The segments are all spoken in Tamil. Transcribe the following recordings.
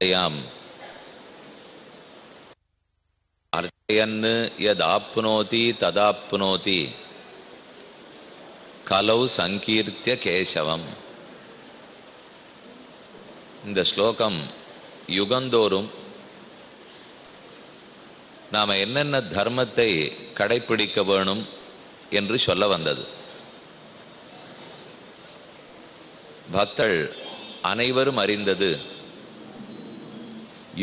යාම් අර්ථයන්න යදාප්නෝති තදාප්නෝති கலௌ சங்கீர்த்திய கேசவம் இந்த ஸ்லோகம் யுகந்தோறும் நாம் என்னென்ன தர்மத்தை கடைபிடிக்க வேணும் என்று சொல்ல வந்தது பக்தள் அனைவரும் அறிந்தது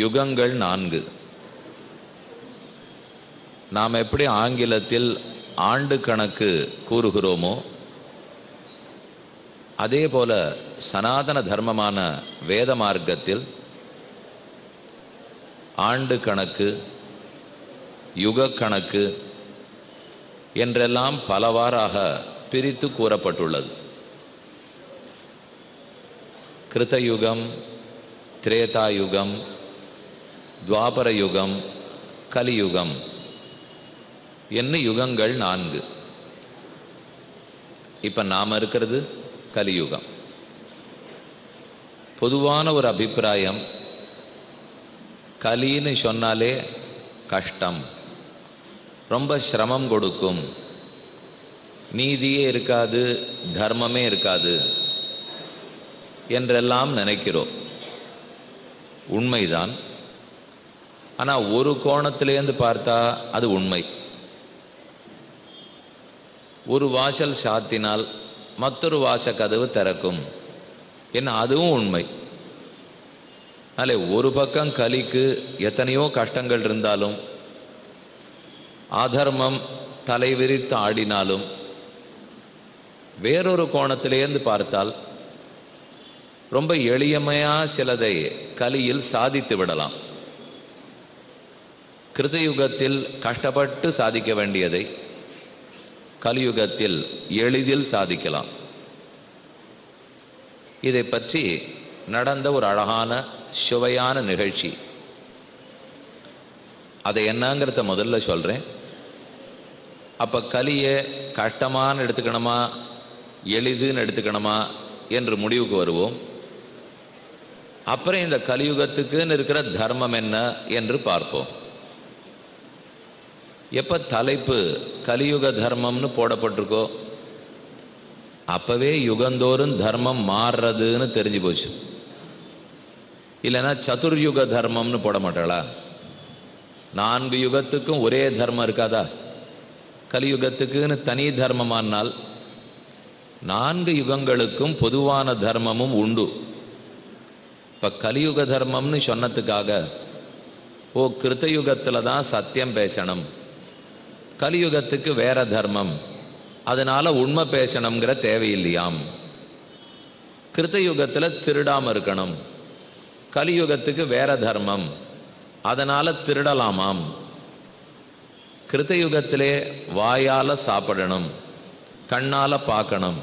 யுகங்கள் நான்கு. நாம் எப்படி ஆங்கிலத்தில் ஆண்டு கணக்கு கூறுகிறோமோ அதே போல சனாதன தர்மமான வேத மார்க்கத்தில் ஆண்டு கணக்கு யுக கணக்கு என்றெல்லாம் பலவாறாக பிரித்து கூறப்பட்டுள்ளது. கிருதயுகம் திரேதாயுகம் துவாபர யுகம் கலியுகம். என்ன யுகங்கள்? நான்கு. இப்போ நாம இருக்கிறது கலியுகம். பொதுவான ஒரு அபிப்பிராயம் கலின்னு சொன்னாலே கஷ்டம். ரொம்ப சிரமம் கொடுக்கும். நீதியே இருக்காது தர்மமே இருக்காது என்றெல்லாம் நினைக்கிறோம். உண்மைதான். ஆனா ஒரு கோணத்திலேருந்து பார்த்தா அது உண்மை. ஒரு வாசல் சாத்தினால் மற்றொரு வாச கதவு திறக்கும். என்ன அதுவும் உண்மை. அதனால ஒரு பக்கம் கலிக்கு எத்தனையோ கஷ்டங்கள் இருந்தாலும் அதர்மம் தலைவிரித்து ஆடினாலும் வேறொரு கோணத்திலேருந்து பார்த்தால் ரொம்ப எளியமையா சிலதை கலியில் சாதித்து விடலாம். கிருதயுகத்தில் கஷ்டப்பட்டு சாதிக்க வேண்டியதை கலியுகத்தில் எளிதில் சாதிக்கலாம். இதை பற்றி நடந்த ஒரு அழகான சுவையான நிகழ்ச்சி. அதை என்னங்கிறத முதல்ல சொல்கிறேன் அப்போ கலியை கஷ்டமான்னு எடுத்துக்கணுமா எளிதுன்னு எடுத்துக்கணுமா என்று முடிவுக்கு வருவோம். அப்புறம் இந்த கலியுகத்துக்குன்னு இருக்கிற தர்மம் என்ன என்று பார்ப்போம். எப்ப தலைப்பு கலியுக தர்மம்னு போடப்பட்டிருக்கோ அப்பவே யுகந்தோறும் தர்மம் மாறுறதுன்னு தெரிஞ்சு போச்சு. இல்லைன்னா சதுர்யுக தர்மம்னு போட மாட்டாளா? நான்கு யுகத்துக்கும் ஒரே தர்மம் இருக்காதா? கலியுகத்துக்குன்னு தனி தர்மமானால் நான்கு யுகங்களுக்கும் பொதுவான தர்மமும் உண்டு. இப்போ கலியுக தர்மம்னு சொன்னதுக்காக ஓ கிருத்தயுகத்துல தான் சத்தியம் பேசணும். கலியுகத்துக்கு வேற தர்மம். அதனால உண்மை பேசணுங்கிற தேவையில்லையாம். கிருத்தயுகத்தில் திருடாம இருக்கணும். கலியுகத்துக்கு வேற தர்மம். அதனால திருடலாமாம். கிருத்தயுகத்திலே வாயால சாப்பிடணும். கண்ணால பார்க்கணும்.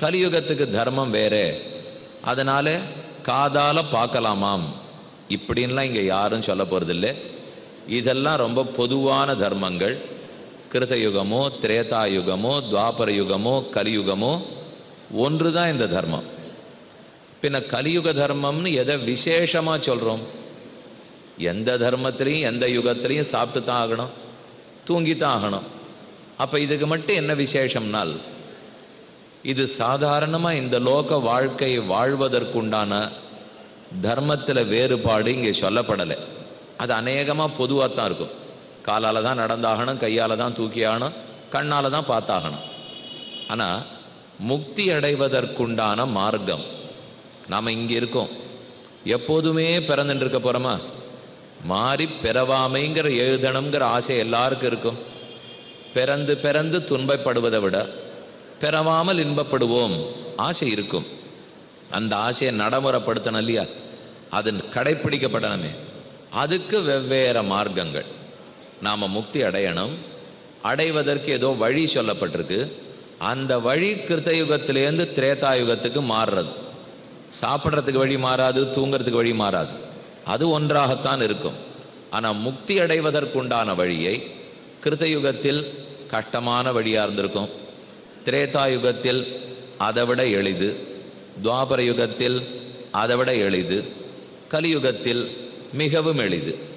கலியுகத்துக்கு தர்மம் வேறே. அதனால காதால பார்க்கலாமாம். இப்படின்லாம் இங்க யாரும் சொல்ல போறதில்லை. இதெல்லாம் ரொம்ப பொதுவான தர்மங்கள். கிருதயுகமோ திரேதாயுகமோ துவாபர யுகமோ கலியுகமோ ஒன்று தான் இந்த தர்மம். பின்ன கலியுக தர்மம்னு எதை விசேஷமாக சொல்கிறோம் எந்த தர்மத்திலையும் எந்த யுகத்திலையும் சாப்பிட்டு தான் ஆகணும் தூங்கி தான் ஆகணும். அப்போ இதுக்கு மட்டும் என்ன விசேஷம்னால் இது சாதாரணமாக இந்த லோக வாழ்க்கையை வாழ்வதற்குண்டான தர்மத்தில் வேறுபாடு இங்கே சொல்லப்படலை. அது அநேகமாக பொதுவாக தான் இருக்கும். காலால் தான் நடந்தாகணும் கையால் தான் தூக்கி ஆகணும் கண்ணால் தான் பார்த்தாகணும். ஆனால் முக்தி அடைவதற்குண்டான மார்க்கம். நாம் இங்கே இருக்கோம். எப்போதுமே பிறந்துட்டு இருக்க போகிறோமா மாறி பிறவாமைங்கிற எழுதணுங்கிற ஆசை எல்லாருக்கும் இருக்கும். பிறந்து பிறந்து துன்பப்படுவதை விட பிறவாமல் இன்பப்படுவோம் ஆசை இருக்கும். அந்த ஆசையை நடைமுறைப்படுத்தணும் இல்லையா? அது கடைப்பிடிக்கப்படணுமே. அதுக்கு வெவ்வேறு மார்க்கங்கள். நாம் முக்தி அடையணும். அடைவதற்கு ஏதோ வழி சொல்லப்பட்டிருக்கு. அந்த வழி கிருத்தயுகத்திலேருந்து திரேதாயுகத்துக்கு மாறுறது. சாப்பிட்றதுக்கு வழி மாறாது தூங்குறதுக்கு வழி மாறாது. அது ஒன்றாகத்தான் இருக்கும். ஆனால் முக்தி அடைவதற்குண்டான வழியை கிருத்தயுகத்தில் கஷ்டமான வழியாக இருந்திருக்கும். திரேதாயுகத்தில் அதை விட எளிது. துவாபர யுகத்தில் அதை விட எளிது. கலியுகத்தில் மிகவும் எளிது.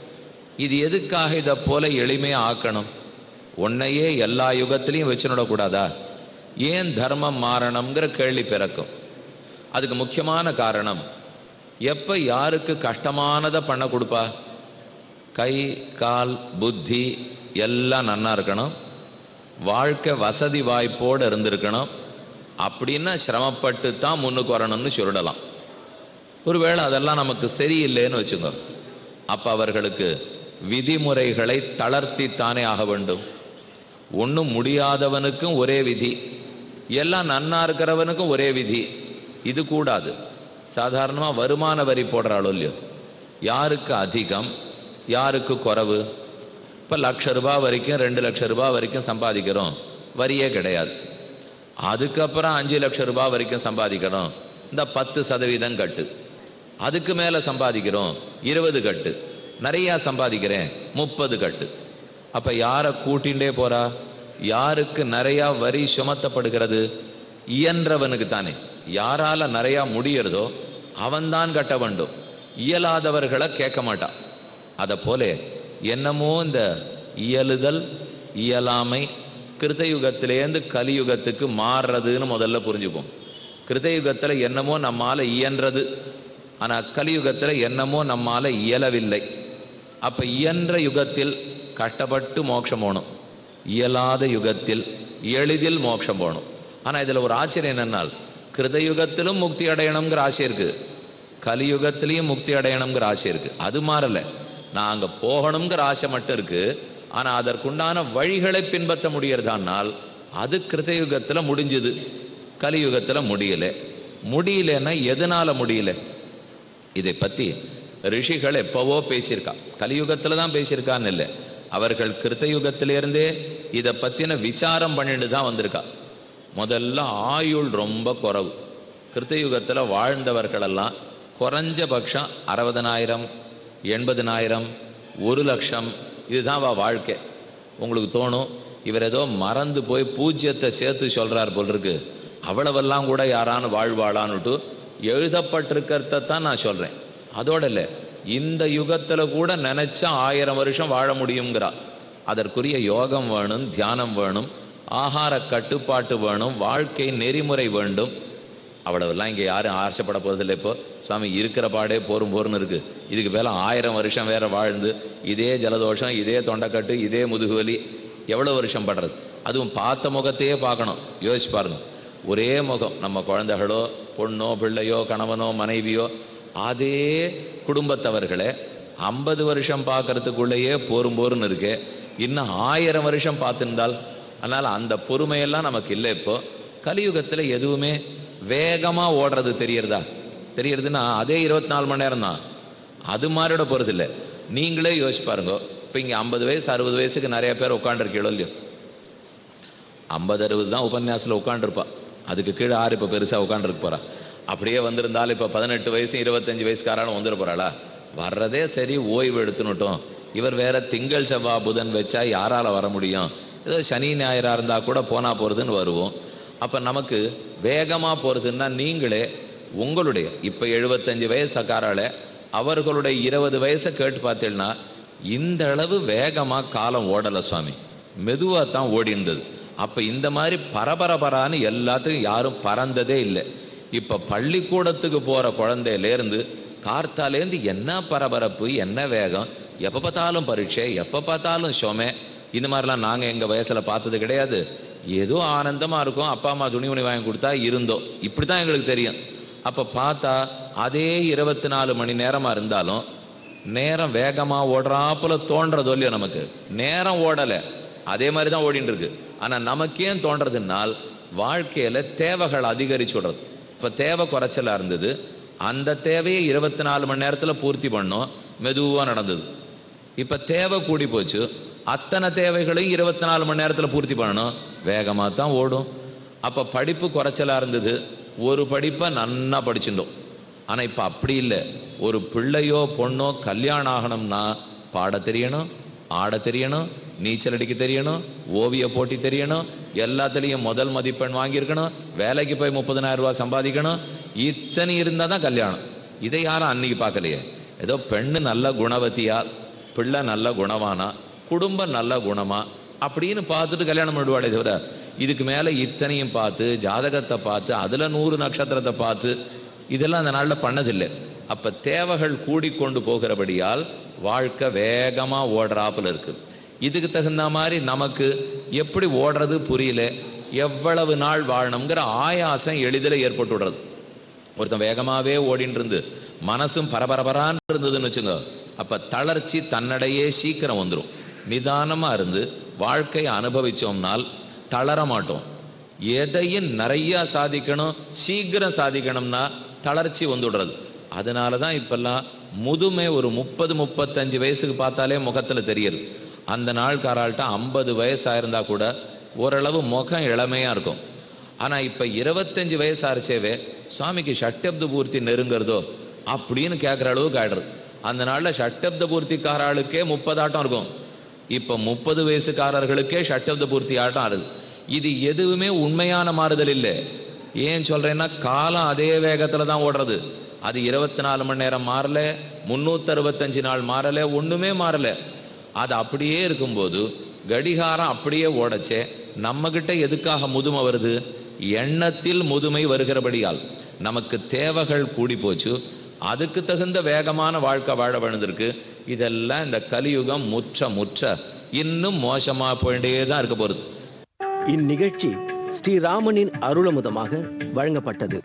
இது எதுக்காக இதை போல எளிமையா ஆக்கணும் உன்னையே எல்லா யுகத்திலையும் வச்சுடக்கூடாதா ஏன் தர்மம் மாறணுங்கிற கேள்வி பிறக்கும். அதுக்கு முக்கியமான காரணம் எப்ப யாருக்கு கஷ்டமானதை பண்ண கொடுப்பா? கை கால் புத்தி எல்லாம் நன்னா இருக்கணும். வாழ்க்கை வசதி வாய்ப்போடு இருந்திருக்கணும். அப்படின்னா சிரமப்பட்டு தான் முன்னுக்கு வரணும்னு சொல்லலாம் ஒருவேளை அதெல்லாம் நமக்கு சரியில்லைன்னு வச்சுக்கோ. அப்போ அவர்களுக்கு விதிமுறைகளை தளர்த்தித்தானே ஆக வேண்டும். ஒன்றும் முடியாதவனுக்கும் ஒரே விதி. எல்லாம் நன்னா இருக்கிறவனுக்கும் ஒரே விதி. இது கூடாது. சாதாரணமாக வருமான வரி போடுறாளோ இல்லையோ? யாருக்கு அதிகம்? யாருக்கு குறவு? இப்போ லட்ச ரூபாய் வரைக்கும் ரெண்டு லட்ச ரூபாய் வரைக்கும் சம்பாதிக்கிறோம். வரியே கிடையாது. அதுக்கப்புறம் அஞ்சு லட்ச ரூபாய் வரைக்கும் சம்பாதிக்கிறோம். இந்த பத்து சதவீதம் கட்டு. அதுக்கு மேலே சம்பாதிக்கிறோம். இருபது கட்டு. நிறைய சம்பாதிக்கிறேன். முப்பது கட்டு. அப்ப யாரை கூட்டிண்டே போறா? யாருக்கு நிறைய வரி சுமத்தப்படுகிறது? இயன்றவனுக்கு தானே. யாரால நிறைய முடியறதோ அவன்தான் கட்ட வேண்டும். இயலாதவர்களை கேட்க மாட்டான். அதை போல என்னமோ இந்த இயலுதல் இயலாமை கிருத்தயுகத்திலேருந்து கலியுகத்துக்கு மாறுறதுன்னு முதல்ல புரிஞ்சுப்போம். கிருத்தயுகத்தில் என்னமோ நம்மால் இயன்றது. ஆனால் கலியுகத்தில் என்னமோ நம்மால் இயலவில்லை. அப்ப இயன்ற யுகத்தில் கட்டப்பட்டு மோட்சம் போகணும். இயலாத யுகத்தில் எளிதில் மோட்சம் போகணும். ஆனா இதுல ஒரு ஆச்சரியம் என்னென்னால் கிருதயுகத்திலும் முக்தி அடையணுங்கிற ஆசை இருக்கு. கலியுகத்திலையும் முக்தி அடையணுங்கிற ஆசை இருக்கு. அது மாறலை. நான் அங்கே போகணுங்கிற ஆசை மட்டும் இருக்கு. ஆனா அதற்குண்டான வழிகளை பின்பற்ற முடியறதானால் அது கிருதயுகத்தில் முடிஞ்சுது. கலியுகத்துல முடியல. முடியலன்னா எதனால முடியல? இதை பத்தி ரிஷிகள் எப்பவோ பேசியிருக்கா. கலியுகத்துல தான் பேசியிருக்கான்னு இல்லை. அவர்கள் கிருத்தயுகத்திலிருந்தே இதை பத்தின விசாரம் பண்ணிட்டு தான் வந்திருக்கா. முதல்ல ஆயுள் ரொம்ப குறவு. கிருத்தயுகத்துல வாழ்ந்தவர்களெல்லாம் குறைஞ்சபட்சம் அறுபதனாயிரம் எண்பதனாயிரம் ஒரு லட்சம் இதுதான் வா வாழ்க்கை. உங்களுக்கு தோணும் இவர் ஏதோ மறந்து போய் பூஜ்யத்தை சேர்த்து சொல்றார் போல் இருக்கு. அவ்வளவெல்லாம் கூட யாரானு வாழ்வாளான்னுட்டு எழுதப்பட்டிருக்கிறத தான் நான் சொல்கிறேன் அதோட இல்லை இந்த யுகத்தில் கூட நினைச்சா ஆயிரம் வருஷம் வாழ முடியுங்கிறா அதற்குரிய யோகம் வேணும் தியானம் வேணும் ஆகார கட்டுப்பாட்டு வேணும் வாழ்க்கை நெறிமுறை வேண்டும். அவ்வளவெல்லாம் இங்கே யாரும் ஆசைப்பட போறதில்லை இப்போ. சுவாமி இருக்கிற பாடே போரும் போர்னு இருக்கு. இதுக்கு மேல ஆயிரம் வருஷம் வேற வாழ்ந்து இதே ஜலதோஷம் இதே தொண்டைக்கட்டு இதே முதுகுவலி எவ்வளோ வருஷம் படுறது? அதுவும் பார்த்த முகத்தையே பார்க்கணும். யோசிச்சு பாருங்க. ஒரே முகம். நம்ம குழந்தைகளோ பொண்ணோ பிள்ளையோ கணவனோ மனைவியோ அதே குடும்பத்தவர்களை ஐம்பது வருஷம் பார்க்கறதுக்குள்ளேயே போரும் போருன்னு இருக்கு. இன்னும் ஆயிரம் வருஷம் பார்த்துருந்தால் அதனால் அந்த பொறுமையெல்லாம் நமக்கு இல்லை இப்போ. கலியுகத்தில் எதுவுமே வேகமாக ஓடுறது தெரியறதா? தெரியறதுன்னா அதே இருபத்தி நாலு மணி நேரம் தான். அது மாதிரியோட போகிறது இல்லை. நீங்களே யோசிச்சு பாருங்க. இப்போ இங்கே ஐம்பது வயசு அறுபது வயசுக்கு நிறைய பேர் உட்காந்துருக்கீங்களோ இல்லையோ? ஐம்பது அறுபது தான் உபன்யாசத்தில் உட்காண்டிருப்பா அதுக்கு கீழே ஆறு இப்போ பெருசாக உட்காந்துருக்கு போறா? அப்படியே வந்திருந்தாலும் இப்போ பதினெட்டு வயசு இருபத்தஞ்சு வயசுக்காராலும் வந்துட போறாளா? வர்றதே சரி ஓய்வு எடுத்துனுட்டோம். இவர் வேற திங்கள் செவ்வாய் புதன் வச்சா யாரால வர முடியும்? ஏதோ சனி ஞாயிறாக இருந்தால் கூட போனா போறதுன்னு வருவோம். அப்போ நமக்கு வேகமாக போறதுன்னா நீங்களே உங்களுடைய இப்போ எழுபத்தஞ்சு வயசுக்காரால அவர்களுடைய இருபது வயசை கேட்டு பார்த்தீங்கன்னா இந்த அளவு வேகமாக காலம் ஓடல சுவாமி. மெதுவாக தான் ஓடி இருந்தது அப்போ இந்த மாதிரி பரபரபரான்னு எல்லாத்துக்கும் யாரும் பறந்ததே இல்லை. இப்போ பள்ளிக்கூடத்துக்கு போகிற குழந்தையிலேருந்து கார்த்தாலேருந்து என்ன பரபரப்பு என்ன வேகம் எப்போ பார்த்தாலும் பரீட்சை எப்போ பார்த்தாலும் சோமே. இந்த மாதிரிலாம் நாங்கள் எங்கள் வயசில் பார்த்தது கிடையாது. ஏதோ ஆனந்தமாக இருக்கும். அப்பா அம்மா துணி துணி வாங்கி கொடுத்தா இருந்தோம். இப்படி தான் எங்களுக்கு தெரியும். அப்போ பார்த்தா அதே இருபத்தி நாலு மணி நேரமாக இருந்தாலும் நேரம் வேகமாக ஓடுறாப்புல தோன்றதோ இல்லையோ நமக்கு. நேரம் ஓடலை. அதே மாதிரி தான் ஓடிட்டு இருக்கு நமக்கேன் தோன்றதுனால் வாழ்க்கையில் தேவைகள் அதிகரிச்சு விடுறது இப்போ தேவை குறைச்சலாக இருந்தது. அந்த தேவையை இருபத்தி நாலு மணி நேரத்தில் பூர்த்தி பண்ணோம். மெதுவாக நடந்தது. இப்போ தேவை கூடி போச்சு. அத்தனை தேவைகளையும் இருபத்தி நாலு மணி நேரத்தில் பூர்த்தி பண்ணணும். வேகமாக தான் ஓடும். அப்போ படிப்பு குறைச்சலாக இருந்தது. ஒரு படிப்பை நன்னா படிச்சுட்டோம். ஆனால் இப்போ அப்படி இல்லை. ஒரு பிள்ளையோ பொண்ணோ கல்யாணம் ஆகணும்னா பாட தெரியணும் ஆட தெரியணும் நீச்சல் அடிக்க தெரியணும் ஓவிய போட்டி தெரியணும் எல்லாத்துலேயும் முதல் மதிப்பெண் வாங்கியிருக்கணும் வேலைக்கு போய் முப்பதனாயிரம் ரூபாய் சம்பாதிக்கணும் இத்தனை இருந்தால் தான் கல்யாணம். இதை யாரும் அன்னைக்கு பார்க்கலையே. ஏதோ பெண்ணு நல்ல குணவதியா பிள்ளை நல்ல குணவானா குடும்பம் நல்ல குணமா அப்படின்னு பார்த்துட்டு கல்யாணம் பண்ணிடுவாளே தவிர இதுக்கு மேலே இத்தனையும் பார்த்து ஜாதகத்தை பார்த்து அதில் நூறு நட்சத்திரத்தை பார்த்து இதெல்லாம் அந்த நாளில் பண்ணதில்லை. அப்போ தேவைகள் கூடிக்கொண்டு போகிறபடியால் வாழ்க்கை வேகமாக ஓடுறாப்புல இருக்குது இதுக்கு தகுந்த மாதிரி நமக்கு எப்படி ஓடுறது புரியல. எவ்வளவு நாள் வாழணுங்கிற ஆயாசம் எளிதில் ஏற்பட்டு விடுறது. ஒருத்தன் வேகமாவே ஓடின்னு இருந்து மனசும் பரபரபரான் இருந்ததுன்னு வச்சுங்க அப்ப தளர்ச்சி தன்னடையே சீக்கிரம் வந்துடும் நிதானமா இருந்து வாழ்க்கையை அனுபவிச்சோம்னால் தளர மாட்டோம். எதையும் நிறைய சாதிக்கணும் சீக்கிரம் சாதிக்கணும்னா தளர்ச்சி வந்துடுறது அதனால தான் இப்பெல்லாம் முதுமை ஒரு முப்பது முப்பத்தஞ்சு வயசுக்கு பார்த்தாலே முகத்துல தெரியுது. அந்த நாள்காரால்ட்ட ஐம்பது வயசாயிருந்தா கூட ஓரளவு முகம் இளமையாக இருக்கும். ஆனால் இப்போ இருபத்தஞ்சி வயசு ஆரிச்சேவே சுவாமிக்கு ஷட்டப்த பூர்த்தி நெருங்கிறதோ? அப்படின்னு கேட்குற அளவுக்கு ஆயிடுறது. அந்த நாளில் ஷட்டப்த பூர்த்திக்காராளுக்கே முப்பது ஆட்டம் இருக்கும். இப்போ முப்பது வயசுக்காரர்களுக்கே ஷட்டப்த பூர்த்தி ஆட்டம் ஆடுது இது எதுவுமே உண்மையான மாறுதல் இல்லை. ஏன் சொல்கிறேன்னா காலம் அதே வேகத்தில் தான் ஓடுறது. அது இருபத்தி நாலு மணி நேரம் மாறல முன்னூத்தி நாள் மாறல ஒன்றுமே மாறலை. அது அப்படியே இருக்கும்போது கடிகாரம் அப்படியே ஓடச்சே நம்மகிட்ட எதுக்காக முதுமை வருது? எண்ணத்தில் முதுமை வருகிறபடியால். நமக்கு தேவைகள் கூடி போச்சு அதுக்கு தகுந்த வேகமான வாழ்க்கை வாழ வேண்டியிருக்கு இதெல்லாம் இந்த கலியுகம் முற்ற முற்ற இன்னும் மோசமா போயிட்டே தான் இருக்க போறது இந்நிகழ்ச்சி ஸ்ரீராமனின் அருளமுதமாக வழங்கப்பட்டது.